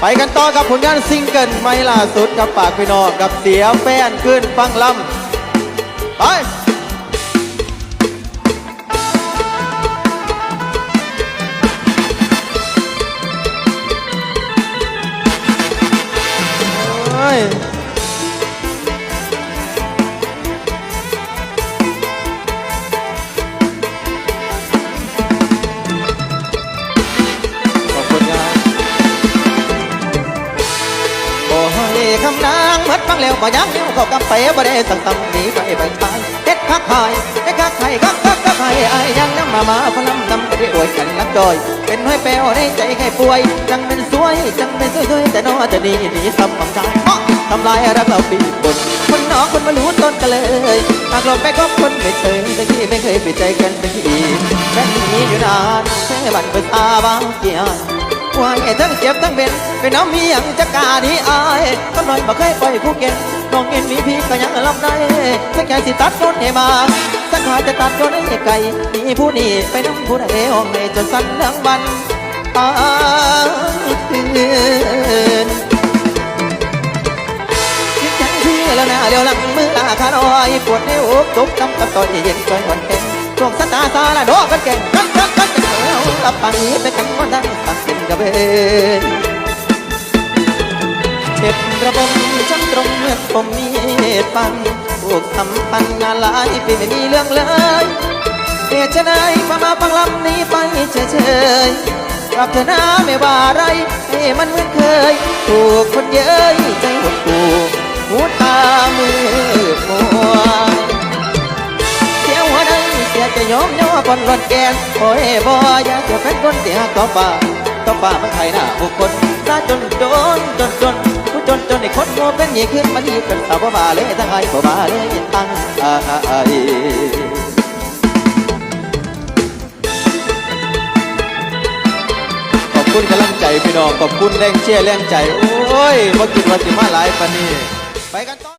ไปกันต่อกับผลงานซิงเกิลไม่ล่าสุดกับปากพี่น้องกับเสียแฟนขึ้นฟังลำไปเฮ้ยำนางเมื่อฟังแล้วบ่ยังนิ้วเข้ากำเป๋บ่ได้สั่งตำหนีไปไปไปเฮ็ดคักหายเฮ็ดคักไห้คักคักคักไห้ไอ้ยังน้ำมามาพลัมนำไปได้อวยกันลักจอย เป็นห้อยแปวในใจใครป่วย จังเป็นสวย จังเป็นสวยๆแต่น้อจะดีหนีทำความใจอ๊ะทำลายรักเราปีบนคนน้องคนมารู้ต้นกันเลยหากเราไปคบคนไม่เคยแต่ที่ไม่เคยปิดใจกันสักทีแค่นี้อยู่นานแค่บันเปิดตาบางเกียร์ ว่าไอ้ทั้งเจ็บทั้งเป็นเป็นน้องมีอย่างจะกาดีอายก็หน่อยบ่เคยไปภูเก็ตน้องเอ็นมีพี่ก็ยังรับได้สักแค่สิตัดโดนให้มาสักขาจะตัดโดนให้ไกลมีผู้นี้ไปน้ำผู้ใดห้องในจนสั่นทั้งวันตายคืนคิดยังที่แล้วนะเดี๋ยวหลังมือลาคาน้อยปวดในิ้วจุกจำกับต่อยเย็นจอยหวนเก่ง ช่วงสตาซาละโดกันเก่งกันกันกันกันแล้วตับปังนี้ไปกันวันนั้นตักเป็นกระเบนเจ็บระบมช้ำตรงเมือผมมีปันผูกทำปันนาลายไปไม่มีเรื่องเลยเหตุฉะไหนพามาฟังลำนี้ไปเฉยๆกลับเถอะนะไม่ว่าอะไรให้มันเหมือนเคยถูกคนเย้ยใจ จะยอมย่อก่อนลอนแกนโอ้ยบ่อยากจะเป็นคนเสียก็ป่าก็ป่ามันไทยหน้าบุคคลซาจนจนจนจนผู้จนจนไอ้คนโง่เป็นยี่ขึ้นมาดีกันสาวบ่มาเลยทั้งไอ้บ่มาเลยตั้งไอ้ขอบคุณกำลังใจพี่น้องขอบคุณแรงเชียร์แรงใจ โอ้ยว่ากินว่าสิมาหลายปานนี้ ไปกันต่อ